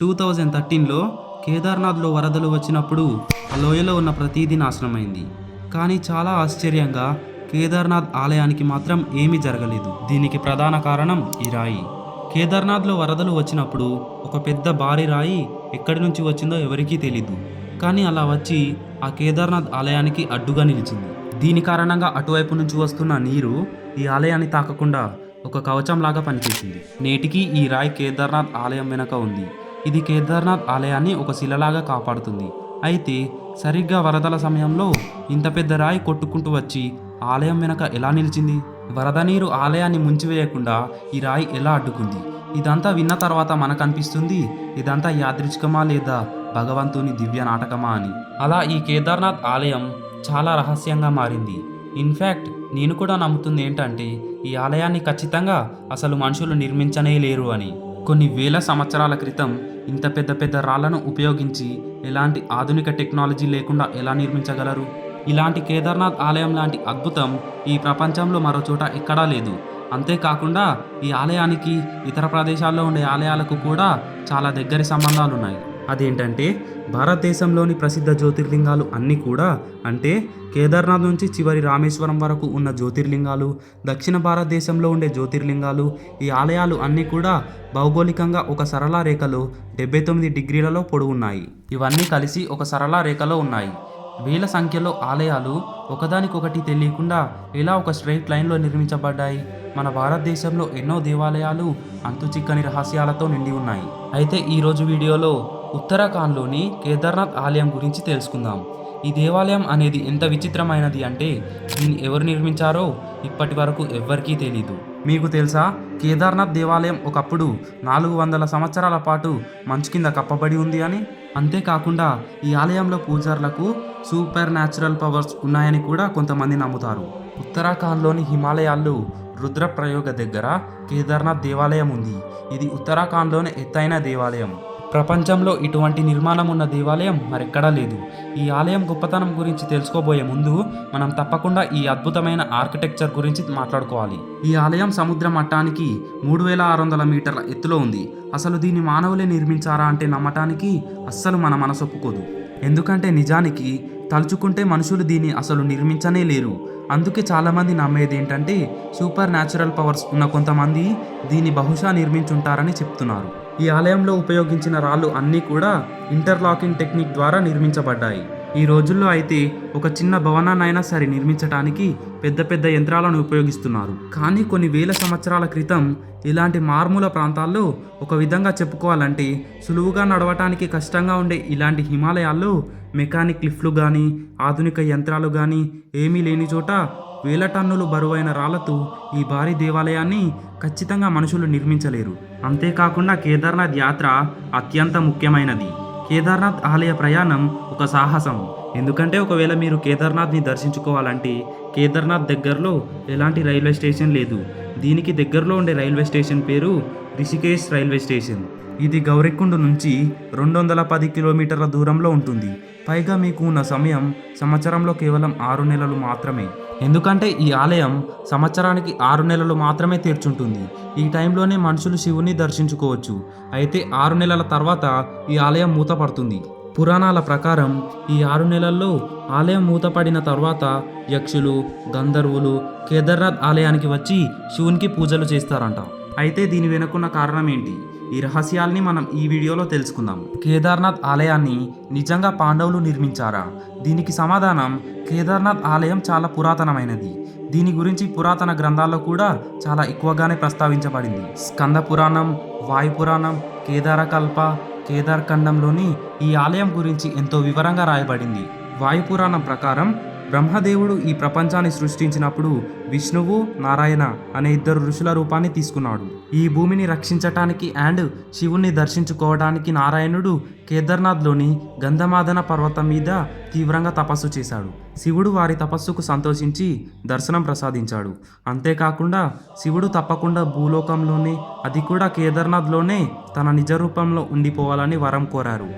Two thousand థర్టీన్లో కేదార్నాథ్లో వరదలు వచ్చినప్పుడు ఆ లోయలో ఉన్న ప్రతీది నాశనమైంది కానీ చాలా ఆశ్చర్యంగా కేదార్నాథ్ ఆలయానికి మాత్రం ఏమీ జరగలేదు. దీనికి ప్రధాన కారణం ఈ రాయి. కేదార్నాథ్లో వరదలు వచ్చినప్పుడు ఒక పెద్ద భారీ రాయి ఎక్కడి నుంచి వచ్చిందో ఎవరికీ తెలీదు. కానీ అలా వచ్చి ఆ కేదార్నాథ్ ఆలయానికి అడ్డుగా నిలిచింది. దీని కారణంగా అటువైపు నుంచి వస్తున్న నీరు ఈ ఆలయాన్ని తాకకుండా ఒక కవచంలాగా పనిచేసింది. నేటికి ఈ రాయి కేదార్నాథ్ ఆలయం వెనక ఉంది. ఇది కేదార్నాథ్ ఆలయాన్ని ఒక శిలలాగా కాపాడుతుంది. అయితే సరిగ్గా వరదల సమయంలో ఇంత పెద్ద రాయి కొట్టుకుంటూ వచ్చి ఆలయం వెనక ఎలా నిలిచింది? వరద నీరు ఆలయాన్ని ముంచివేయకుండా ఈ రాయి ఎలా అడ్డుకుంది? ఇదంతా విన్న తర్వాత మనకు అనిపిస్తుంది ఇదంతా యాదృచ్ఛికమా లేదా భగవంతుని దివ్య నాటకమా అని. అలా ఈ కేదార్నాథ్ ఆలయం చాలా రహస్యంగా మారింది. ఇన్ఫ్యాక్ట్ నేను కూడా నమ్ముతుంది ఏంటంటే ఈ ఆలయాన్ని ఖచ్చితంగా అసలు మనుషులు నిర్మించనే లేరు అని. కొన్ని వేల సంవత్సరాల క్రితం ఇంత పెద్ద పెద్ద రాళ్ళను ఉపయోగించి ఎలాంటి ఆధునిక టెక్నాలజీ లేకుండా ఎలా నిర్మించగలరు? ఇలాంటి కేదార్నాథ్ ఆలయం లాంటి అద్భుతం ఈ ప్రపంచంలో మరో చోట ఎక్కడా లేదు. అంతేకాకుండా ఈ ఆలయానికి ఇతర ప్రదేశాల్లో ఉండే ఆలయాలకు కూడా చాలా దగ్గరి సంబంధాలు ఉన్నాయి అదేంటంటే భారతదేశంలోని ప్రసిద్ధ జ్యోతిర్లింగాలు అన్నీ కూడా అంటే కేదార్నాథ్ నుంచి చివరి రామేశ్వరం వరకు ఉన్న జ్యోతిర్లింగాలు దక్షిణ భారతదేశంలో ఉండే జ్యోతిర్లింగాలు ఈ ఆలయాలు అన్నీ కూడా భౌగోళికంగా ఒక సరళ రేఖలో డెబ్బై తొమ్మిది డిగ్రీలలో పొడవున్నాయి ఇవన్నీ కలిసి ఒక సరళ రేఖలో ఉన్నాయి. వేల సంఖ్యలో ఆలయాలు ఒకదానికొకటి తెలియకుండా ఎలా ఒక స్ట్రైట్ లైన్లో నిర్మించబడ్డాయి. మన భారతదేశంలో ఎన్నో దేవాలయాలు అంతుచిక్కని రహస్యాలతో నిండి ఉన్నాయి. అయితే ఈరోజు వీడియోలో ఉత్తరాఖండ్లోని కేదార్నాథ్ ఆలయం గురించి తెలుసుకుందాం. ఈ దేవాలయం అనేది ఎంత విచిత్రమైనది అంటే దీన్ని ఎవరు నిర్మించారో ఇప్పటి వరకు ఎవ్వరికీ తెలీదు. మీకు తెలుసా? కేదార్నాథ్ దేవాలయం ఒకప్పుడు నాలుగు వందల సంవత్సరాల పాటు మంచు కింద కప్పబడి ఉంది అని? అంతేకాకుండా ఈ ఆలయంలో పూజారులకు సూపర్ న్యాచురల్ పవర్స్ ఉన్నాయని కూడా కొంతమంది నమ్ముతారు. ఉత్తరాఖండ్లోని హిమాలయాల్లో రుద్రప్రయోగ దగ్గర కేదార్నాథ్ దేవాలయం ఉంది. ఇది ఉత్తరాఖండ్లోని ఎత్తైన దేవాలయం. ప్రపంచంలో ఇటువంటి నిర్మాణం ఉన్న దేవాలయం మరెక్కడా లేదు. ఈ ఆలయం గొప్పతనం గురించి తెలుసుకోబోయే ముందు మనం తప్పకుండా ఈ అద్భుతమైన ఆర్కిటెక్చర్ గురించి మాట్లాడుకోవాలి. ఈ ఆలయం సముద్ర మట్టానికి మూడు వేల ఆరు వందల మీటర్ల ఎత్తులో ఉంది. అసలు దీన్ని మానవులే నిర్మించారా అంటే నమ్మటానికి అస్సలు మన మనసు ఒప్పుకోదు. ఎందుకంటే నిజానికి తలుచుకుంటే మనుషులు దీన్ని అసలు నిర్మించనే లేరు. అందుకే చాలామంది నమ్మేది ఏంటంటే సూపర్ న్యాచురల్ పవర్స్ ఉన్న కొంతమంది దీన్ని బహుశా నిర్మించుంటారని చెప్తున్నారు. ఈ ఆలయంలో ఉపయోగించిన రాళ్ళు అన్నీ కూడా ఇంటర్లాకింగ్ టెక్నిక్ ద్వారా నిర్మించబడ్డాయి. ఈ రోజుల్లో అయితే ఒక చిన్న భవనాన్నైనా సరే నిర్మించడానికి పెద్ద పెద్ద యంత్రాలను ఉపయోగిస్తున్నారు. కానీ కొన్ని వేల సంవత్సరాల క్రితం ఇలాంటి మారుమూల ప్రాంతాల్లో ఒక విధంగా చెప్పుకోవాలంటే సులువుగా నడవటానికి కష్టంగా ఉండే ఇలాంటి హిమాలయాల్లో మెకానిక్ లిఫ్ట్లు కానీ ఆధునిక యంత్రాలు కానీ ఏమీ లేని చోట వేల టన్నులు బరువైన రాళ్ళతో ఈ భారీ దేవాలయాన్ని ఖచ్చితంగా మనుషులు నిర్మించలేరు. అంతేకాకుండా కేదార్నాథ్ యాత్ర అత్యంత ముఖ్యమైనది. కేదార్నాథ్ ఆలయ ప్రయాణం ఒక సాహసం. ఎందుకంటే ఒకవేళ మీరు కేదార్నాథ్ని దర్శించుకోవాలంటే కేదార్నాథ్ దగ్గరలో ఎలాంటి రైల్వే స్టేషన్ లేదు. దీనికి దగ్గరలో ఉండే రైల్వే స్టేషన్ పేరు రిషికేశ్ రైల్వే స్టేషన్. ఇది గౌరెక్కుండు నుంచి రెండు వందల పది కిలోమీటర్ల దూరంలో ఉంటుంది. పైగా మీకు ఉన్న సమయం సంవత్సరంలో కేవలం ఆరు నెలలు మాత్రమే. ఎందుకంటే ఈ ఆలయం సంవత్సరానికి ఆరు నెలలు మాత్రమే తెరుచుంటుంది. ఈ టైంలోనే మనుషులు శివుని దర్శించుకోవచ్చు. అయితే ఆరు నెలల తర్వాత ఈ ఆలయం మూతపడుతుంది. పురాణాల ప్రకారం ఈ ఆరు నెలల్లో ఆలయం మూతపడిన తర్వాత యక్షులు గంధర్వులు కేదార్నాథ్ ఆలయానికి వచ్చి శివునికి పూజలు చేస్తారంట. అయితే దీని వెనుకున్న కారణం ఏంటి? ఈ రహస్యాల్ని మనం ఈ వీడియోలో తెలుసుకుందాం. కేదార్నాథ్ ఆలయాన్ని నిజంగా పాండవులు నిర్మించారా? దీనికి సమాధానం కేదార్నాథ్ ఆలయం చాలా పురాతనమైనది. దీని గురించి పురాతన గ్రంథాల్లో కూడా చాలా ఎక్కువగానే ప్రస్తావించబడింది. స్కంద పురాణం వాయు పురాణం కేదారకల్ప కేదార్ఖండంలోని ఈ ఆలయం గురించి ఎంతో వివరంగా రాయబడింది. వాయుపురాణం ప్రకారం బ్రహ్మదేవుడు ఈ ప్రపంచాన్ని సృష్టించినప్పుడు విష్ణువు నారాయణ అనే ఇద్దరు ఋషుల రూపాన్ని తీసుకున్నాడు. ఈ భూమిని రక్షించటానికి అండ్ శివుణ్ణి దర్శించుకోవడానికి నారాయణుడు కేదార్నాథ్లోని గంధమాదన పర్వతం మీద తీవ్రంగా తపస్సు చేశాడు. శివుడు వారి తపస్సుకు సంతోషించి దర్శనం ప్రసాదించాడు. అంతేకాకుండా శివుడు తప్పకుండా భూలోకంలోనే అది కూడా కేదార్నాథ్లోనే తన నిజ రూపంలో ఉండిపోవాలని వరం కోరారు.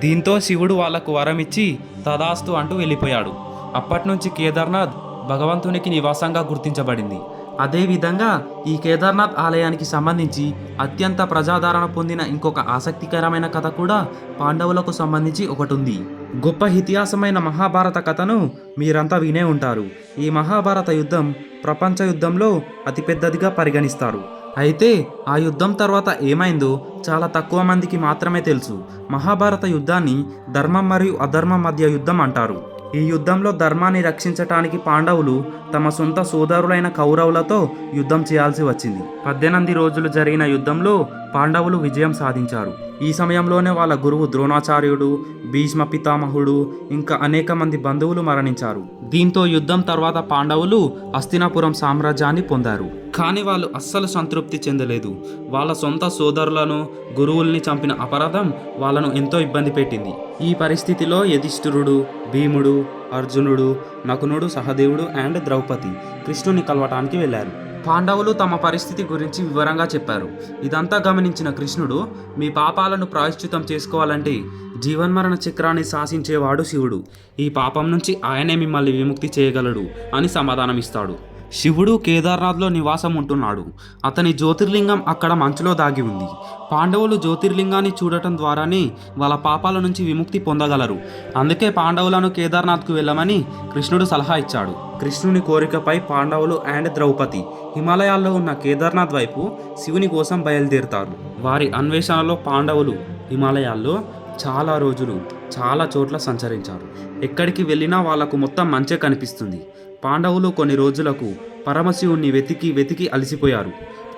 దీంతో శివుడు వాళ్ళకు వరం ఇచ్చి తదాస్తు అంటూ వెళ్ళిపోయాడు. అప్పటి నుంచి కేదార్నాథ్ భగవంతునికి నివాసంగా గుర్తించబడింది. అదేవిధంగా ఈ కేదార్నాథ్ ఆలయానికి సంబంధించి అత్యంత ప్రజాదరణ పొందిన ఇంకొక ఆసక్తికరమైన కథ కూడా పాండవులకు సంబంధించి ఒకటి ఉంది గొప్ప ఇతిహాసమైన మహాభారత కథను మీరంతా వినే ఉంటారు. ఈ మహాభారత యుద్ధం ప్రపంచ యుద్ధంలో అతిపెద్దదిగా పరిగణిస్తారు. అయితే ఆ యుద్ధం తర్వాత ఏమైందో చాలా తక్కువ మందికి మాత్రమే తెలుసు. మహాభారత యుద్ధాన్ని ధర్మం మరియు అధర్మం మధ్య యుద్ధం అంటారు. ఈ యుద్ధంలో ధర్మాన్ని రక్షించటానికి పాండవులు తమ సొంత సోదరులైన కౌరవులతో యుద్ధం చేయాల్సి వచ్చింది. పద్దెనిమిది రోజులు జరిగిన యుద్ధంలో పాండవులు విజయం సాధించారు. ఈ సమయంలోనే వాళ్ళ గురువు ద్రోణాచార్యుడు భీష్మ పితామహుడు ఇంకా అనేక మంది బంధువులు మరణించారు. దీంతో యుద్ధం తర్వాత పాండవులు హస్తినాపురం సామ్రాజ్యాన్ని పొందారు. కానీ వాళ్ళు అస్సలు సంతృప్తి చెందలేదు. వాళ్ళ సొంత సోదరులను గురువుల్ని చంపిన అపరాధం వాళ్ళను ఎంతో ఇబ్బంది పెట్టింది. ఈ పరిస్థితిలో యధిష్ఠిరుడు భీముడు అర్జునుడు నకునుడు సహదేవుడు అండ్ ద్రౌపది కృష్ణుని కలవటానికి వెళ్ళారు. పాండవులు తమ పరిస్థితి గురించి వివరంగా చెప్పారు. ఇదంతా గమనించిన కృష్ణుడు మీ పాపాలను ప్రాయశ్చితం చేసుకోవాలంటే జీవన్మరణ చక్రాన్ని శాసించేవాడు శివుడు. ఈ పాపం నుంచి ఆయనే మిమ్మల్ని విముక్తి చేయగలడు అని సమాధానమిస్తాడు. శివుడు కేదార్నాథ్లో నివాసం ఉంటున్నాడు అతని జ్యోతిర్లింగం అక్కడ మంచులో దాగి ఉంది. పాండవులు జ్యోతిర్లింగాన్ని చూడటం ద్వారానే వాళ్ళ పాపాల నుంచి విముక్తి పొందగలరు. అందుకే పాండవులను కేదార్నాథ్కు వెళ్ళమని కృష్ణుడు సలహా ఇచ్చాడు. కృష్ణుని కోరికపై పాండవులు అండ్ ద్రౌపది హిమాలయాల్లో ఉన్న కేదార్నాథ్ వైపు శివుని కోసం బయలుదేరుతారు. వారి అన్వేషణలో పాండవులు హిమాలయాల్లో చాలా రోజులు చాలా చోట్ల సంచరించారు. ఎక్కడికి వెళ్ళినా వాళ్ళకు మొత్తం మంచే కనిపిస్తుంది. పాండవులు కొన్ని రోజులకు పరమశివుణ్ణి వెతికి వెతికి అలసిపోయారు.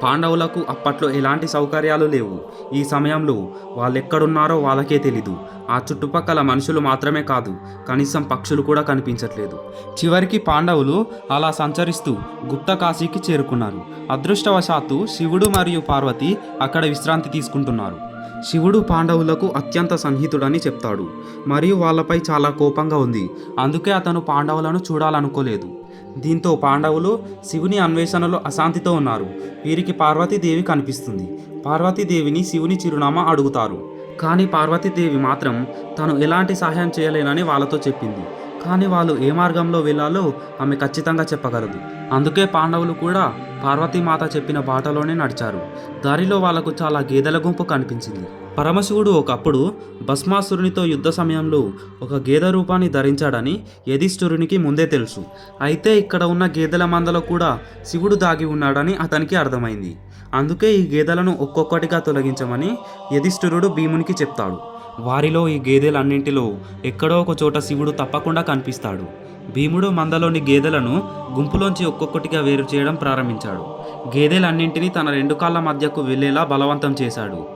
పాండవులకు అప్పట్లో ఎలాంటి సౌకర్యాలు లేవు. ఈ సమయంలో వాళ్ళెక్కడున్నారో వాళ్ళకే తెలీదు. ఆ చుట్టుపక్కల మనుషులు మాత్రమే కాదు కనీసం పక్షులు కూడా కనిపించట్లేదు. చివరికి పాండవులు అలా సంచరిస్తూ గుప్త కాశీకి చేరుకున్నారు. అదృష్టవశాత్తు శివుడు మరియు పార్వతి అక్కడ విశ్రాంతి తీసుకుంటున్నారు. శివుడు పాండవులకు అత్యంత సన్నిహితుడని చెప్తాడు. మరియు వాళ్ళపై చాలా కోపంగా ఉంది. అందుకే అతను పాండవులను చూడాలనుకోలేదు. దీంతో పాండవులు శివుని అన్వేషణలో అశాంతితో ఉన్నారు. వీరికి పార్వతీదేవి కనిపిస్తుంది. పార్వతీదేవిని శివుని చిరునామా అడుగుతారు. కానీ పార్వతీదేవి మాత్రం తను ఎలాంటి సహాయం చేయలేనని వాళ్ళతో చెప్పింది. కానీ వాళ్ళు ఏ మార్గంలో వెళ్ళాలో ఆమె ఖచ్చితంగా చెప్పగలదు. అందుకే పాండవులు కూడా పార్వతీమాత చెప్పిన బాటలోనే నడిచారు. దారిలో వాళ్ళకు చాలా గేదెల గుంపు కనిపించింది. పరమశివుడు ఒకప్పుడు భస్మాసురునితో యుద్ధ సమయంలో ఒక గేదె రూపాన్ని ధరించాడని యధిష్ఠురునికి ముందే తెలుసు. అయితే ఇక్కడ ఉన్న గేదెల మందలో కూడా శివుడు దాగి ఉన్నాడని అతనికి అర్థమైంది. అందుకే ఈ గేదెలను ఒక్కొక్కటిగా తొలగించమని యధిష్ఠురుడు భీమునికి చెప్తాడు. వారిలో ఈ గేదెలన్నింటిలో ఎక్కడో ఒక చోట శివుడు తప్పకుండా కనిపిస్తాడు. భీముడు మందలోని గేదెలను గుంపులోంచి ఒక్కొక్కటిగా వేరు చేయడం ప్రారంభించాడు. గేదెలన్నింటినీ తన రెండు కాళ్ళ మధ్యకు వెళ్ళేలా బలవంతం చేశాడు.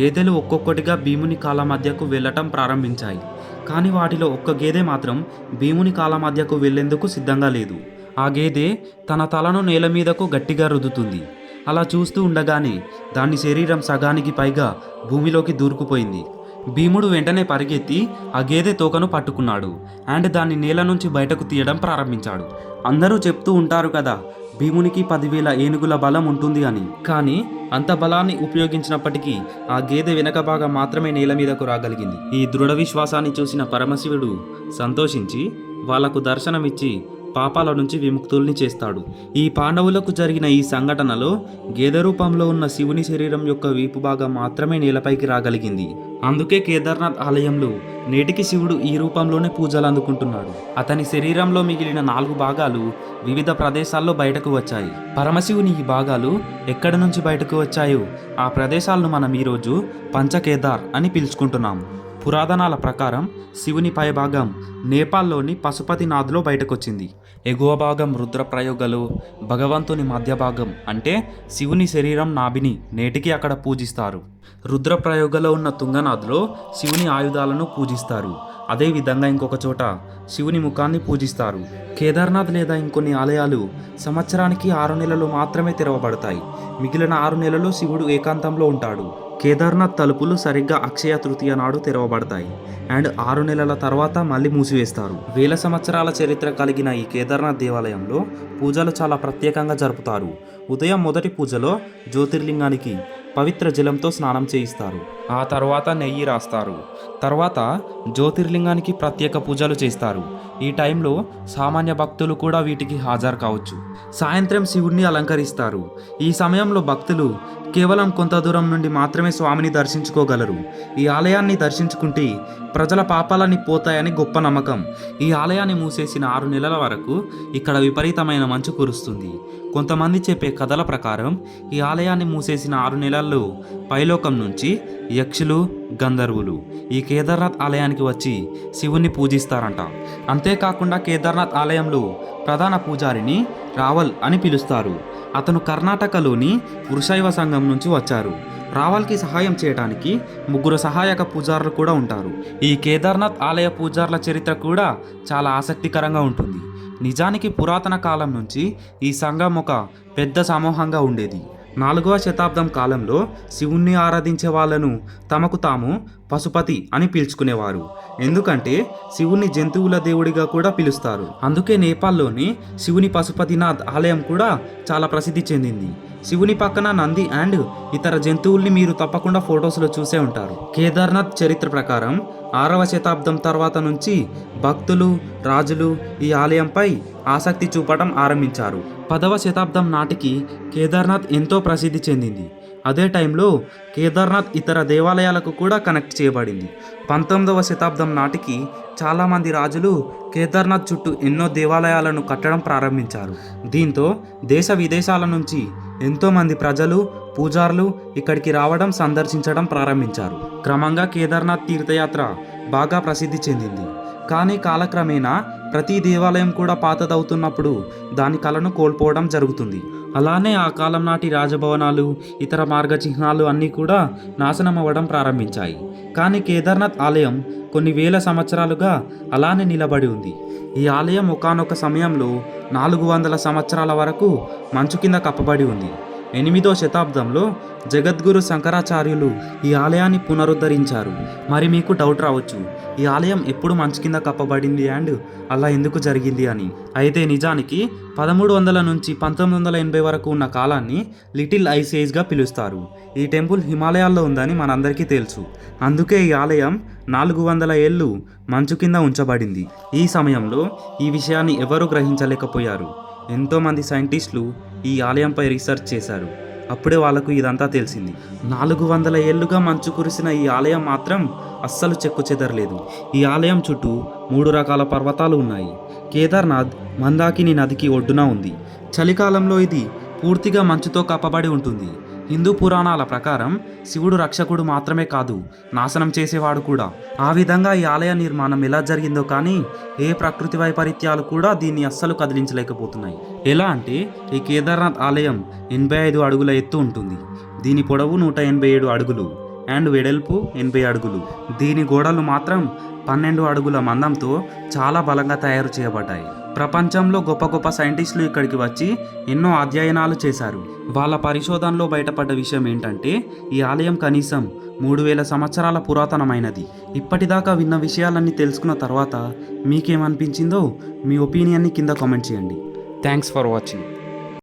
గేదెలు ఒక్కొక్కటిగా భీముని కాళ్ళ మధ్యకు వెళ్ళటం ప్రారంభించాయి. కానీ వాటిలో ఒక్క గేదె మాత్రం భీముని కాళ్ళ మధ్యకు వెళ్ళేందుకు సిద్ధంగా లేదు. ఆ గేదె తన తలను నేల మీదకు గట్టిగా రుద్దుతుంది. అలా చూస్తూ ఉండగానే దాని శరీరం సగానికి పైగా భూమిలోకి దూరుకుపోయింది. భీముడు వెంటనే పరిగెత్తి ఆ గేదె తోకను పట్టుకున్నాడు అండ్ దాన్ని నేల నుంచి బయటకు తీయడం ప్రారంభించాడు. అందరూ చెప్తూ ఉంటారు కదా భీమునికి పదివేల ఏనుగుల బలం ఉంటుంది అని. కానీ అంత బలాన్ని ఉపయోగించినప్పటికీ ఆ గేదె వెనక భాగం మాత్రమే నేల మీదకు రాగలిగింది. ఈ దృఢ విశ్వాసాన్ని చూసిన పరమశివుడు సంతోషించి వాళ్ళకు దర్శనమిచ్చి పాపాల నుంచి విముక్తుల్ని చేస్తాడు. ఈ పాండవులకు జరిగిన ఈ సంఘటనలో గేదె రూపంలో ఉన్న శివుని శరీరం యొక్క వీపు భాగం మాత్రమే నేలపైకి రాగలిగింది. అందుకే కేదార్నాథ్ ఆలయంలో నేటికి శివుడు ఈ రూపంలోనే పూజలు అందుకుంటున్నాడు. అతని శరీరంలో మిగిలిన నాలుగు భాగాలు వివిధ ప్రదేశాల్లో బయటకు వచ్చాయి. పరమశివుని ఈ భాగాలు ఎక్కడి నుంచి బయటకు వచ్చాయో ఆ ప్రదేశాలను మనం ఈరోజు పంచకేదార్ అని పిలుచుకుంటున్నాం. పురాతనాల ప్రకారం శివుని పైభాగం నేపాల్లోని పశుపతినాథ్లో బయటకొచ్చింది. ఎగువ భాగం రుద్రప్రయోగలు భగవంతుని మధ్య భాగం అంటే శివుని శరీరం నాభిని నేటికి అక్కడ పూజిస్తారు. రుద్రప్రయోగలో ఉన్న తుంగనాథ్లో శివుని ఆయుధాలను పూజిస్తారు. అదేవిధంగా ఇంకొక చోట శివుని ముఖాన్ని పూజిస్తారు. కేదార్నాథ్ లేదా ఇంకొన్ని ఆలయాలు సంవత్సరానికి ఆరు నెలలు మాత్రమే తెరవబడతాయి. మిగిలిన ఆరు నెలలు శివుడు ఏకాంతంలో ఉంటాడు. కేదార్నాథ్ తలుపులు సరిగ్గా అక్షయ తృతీయ నాడు తెరవబడతాయి. అండ్ ఆరు నెలల తర్వాత మళ్ళీ మూసివేస్తారు. వేల సంవత్సరాల చరిత్ర కలిగిన ఈ కేదార్నాథ్ దేవాలయంలో పూజలు చాలా ప్రత్యేకంగా జరుపుతారు. ఉదయం మొదటి పూజలో జ్యోతిర్లింగానికి పవిత్ర జలంతో స్నానం చేయిస్తారు. ఆ తర్వాత నెయ్యి రాస్తారు. తర్వాత జ్యోతిర్లింగానికి ప్రత్యేక పూజలు చేస్తారు. ఈ టైంలో సామాన్య భక్తులు కూడా వీటికి హాజరు కావచ్చు. సాయంత్రం శివుడిని అలంకరిస్తారు. ఈ సమయంలో భక్తులు కేవలం కొంత దూరం నుండి మాత్రమే స్వామిని దర్శించుకోగలరు. ఈ ఆలయాన్ని దర్శించుకుంటే ప్రజల పాపాలని పోతాయని గొప్ప నమ్మకం. ఈ ఆలయాన్ని మూసేసిన ఆరు నెలల వరకు ఇక్కడ విపరీతమైన మంచు కురుస్తుంది. కొంతమంది చెప్పే కథల ప్రకారం ఈ ఆలయాన్ని మూసేసిన ఆరు నెలల్లో పైలోకం నుంచి యక్షులు గంధర్వులు ఈ కేదార్నాథ్ ఆలయానికి వచ్చి శివుణ్ణి పూజిస్తారంట. అంతేకాకుండా కేదార్నాథ్ ఆలయంలో ప్రధాన పూజారిని రావల్ అని పిలుస్తారు. అతను కర్ణాటకలోని వృషైవ సంఘం నుంచి వచ్చారు. రావల్కి సహాయం చేయడానికి ముగ్గురు సహాయక పూజారులు కూడా ఉంటారు. ఈ కేదార్నాథ్ ఆలయ పూజారుల చరిత్ర కూడా చాలా ఆసక్తికరంగా ఉంటుంది. నిజానికి పురాతన కాలం నుంచి ఈ సంఘం ఒక పెద్ద సమూహంగా ఉండేది. నాలుగవ శతాబ్దం కాలంలో శివుణ్ణి ఆరాధించే వాళ్ళను తమకు తాము పశుపతి అని పిలుచుకునేవారు. ఎందుకంటే శివుని జంతువుల దేవుడిగా కూడా పిలుస్తారు. అందుకే నేపాల్లోని శివుని పశుపతినాథ్ ఆలయం కూడా చాలా ప్రసిద్ధి చెందింది. శివుని పక్కన నంది అండ్ ఇతర జంతువుల్ని మీరు తప్పకుండా ఫొటోస్లో చూసే ఉంటారు. కేదార్నాథ్ చరిత్ర ప్రకారం ఆరవ శతాబ్దం తర్వాత నుంచి భక్తులు రాజులు ఈ ఆలయంపై ఆసక్తి చూపడం ఆరంభించారు. పదవ శతాబ్దం నాటికి కేదార్నాథ్ ఎంతో ప్రసిద్ధి చెందింది. అదే టైంలో కేదార్నాథ్ ఇతర దేవాలయాలకు కూడా కనెక్ట్ చేయబడింది. పంతొమ్మిదవ శతాబ్దం నాటికి చాలామంది రాజులు కేదార్నాథ్ చుట్టూ ఎన్నో దేవాలయాలను కట్టడం ప్రారంభించారు. దీంతో దేశ విదేశాల నుంచి ఎంతోమంది ప్రజలు పూజారులు ఇక్కడికి రావడం సందర్శించడం ప్రారంభించారు. క్రమంగా కేదార్నాథ్ తీర్థయాత్ర బాగా ప్రసిద్ధి చెందింది. కానీ కాలక్రమేణా ప్రతి దేవాలయం కూడా పాతదవుతున్నప్పుడు దాని కళను కోల్పోవడం జరుగుతుంది. అలానే ఆ కాలం నాటి రాజభవనాలు ఇతర మార్గ చిహ్నాలు అన్నీ కూడా నాశనం అవ్వడం ప్రారంభించాయి. కానీ కేదార్నాథ్ ఆలయం కొన్ని వేల సంవత్సరాలుగా అలానే నిలబడి ఉంది. ఈ ఆలయం ఒకానొక సమయంలో నాలుగు వందల సంవత్సరాల వరకు మంచు కింద కప్పబడి ఉంది. ఎనిమిదో శతాబ్దంలో జగద్గురు శంకరాచార్యులు ఈ ఆలయాన్ని పునరుద్ధరించారు. మరి మీకు డౌట్ రావచ్చు. ఈ ఆలయం ఎప్పుడు మంచు కింద కప్పబడింది అండ్ అలా ఎందుకు జరిగింది అని. అయితే నిజానికి పదమూడు వందల నుంచి పంతొమ్మిది వందల ఎనభై వరకు ఉన్న కాలాన్ని లిటిల్ ఐస్ ఏజ్గా పిలుస్తారు. ఈ టెంపుల్ హిమాలయాల్లో ఉందని మనందరికీ తెలుసు. అందుకే ఈ ఆలయం నాలుగు వందల ఏళ్ళు మంచు కింద ఉంచబడింది. ఈ సమయంలో ఈ విషయాన్ని ఎవరూ గ్రహించలేకపోయారు? ఎంతోమంది సైంటిస్టులు ఈ ఆలయంపై రీసెర్చ్ చేశారు. అప్పుడే వాళ్ళకు ఇదంతా తెలిసింది. నాలుగు వందల ఏళ్ళుగా మంచు కురిసిన ఈ ఆలయం మాత్రం అస్సలు చెక్కు చెదరలేదు. ఈ ఆలయం చుట్టూ మూడు రకాల పర్వతాలు ఉన్నాయి. కేదార్నాథ్ మందాకిని నదికి ఒడ్డున ఉంది. చలికాలంలో ఇది పూర్తిగా మంచుతో కప్పబడి ఉంటుంది. హిందూ పురాణాల ప్రకారం శివుడు రక్షకుడు మాత్రమే కాదు నాశనం చేసేవాడు కూడా. ఆ విధంగా ఈ ఆలయ నిర్మాణం ఎలా జరిగిందో కానీ ఏ ప్రకృతి వైపరీత్యాలు కూడా దీన్ని అస్సలు కదిలించలేకపోతున్నాయి. ఎలా అంటే ఈ కేదార్నాథ్ ఆలయం ఎనభై ఐదు అడుగుల ఎత్తు ఉంటుంది. దీని పొడవు నూట ఎనభై ఏడు అడుగులు అండ్ వెడల్పు ఎనభై అడుగులు. దీని గోడలు మాత్రం పన్నెండు అడుగుల మందంతో చాలా బలంగా తయారు చేయబడ్డాయి. ప్రపంచంలో గొప్ప గొప్ప సైంటిస్టులు ఇక్కడికి వచ్చి ఎన్నో అధ్యయనాలు చేశారు. వాళ్ళ పరిశోధనలో బయటపడ్డ విషయం ఏంటంటే ఈ ఆలయం కనీసం మూడు వేల సంవత్సరాల పురాతనమైనది. ఇప్పటిదాకా విన్న విషయాలన్నీ తెలుసుకున్న తర్వాత మీకేమనిపించిందో మీ ఒపీనియన్ని కింద కామెంట్ చేయండి. Thanks for watching.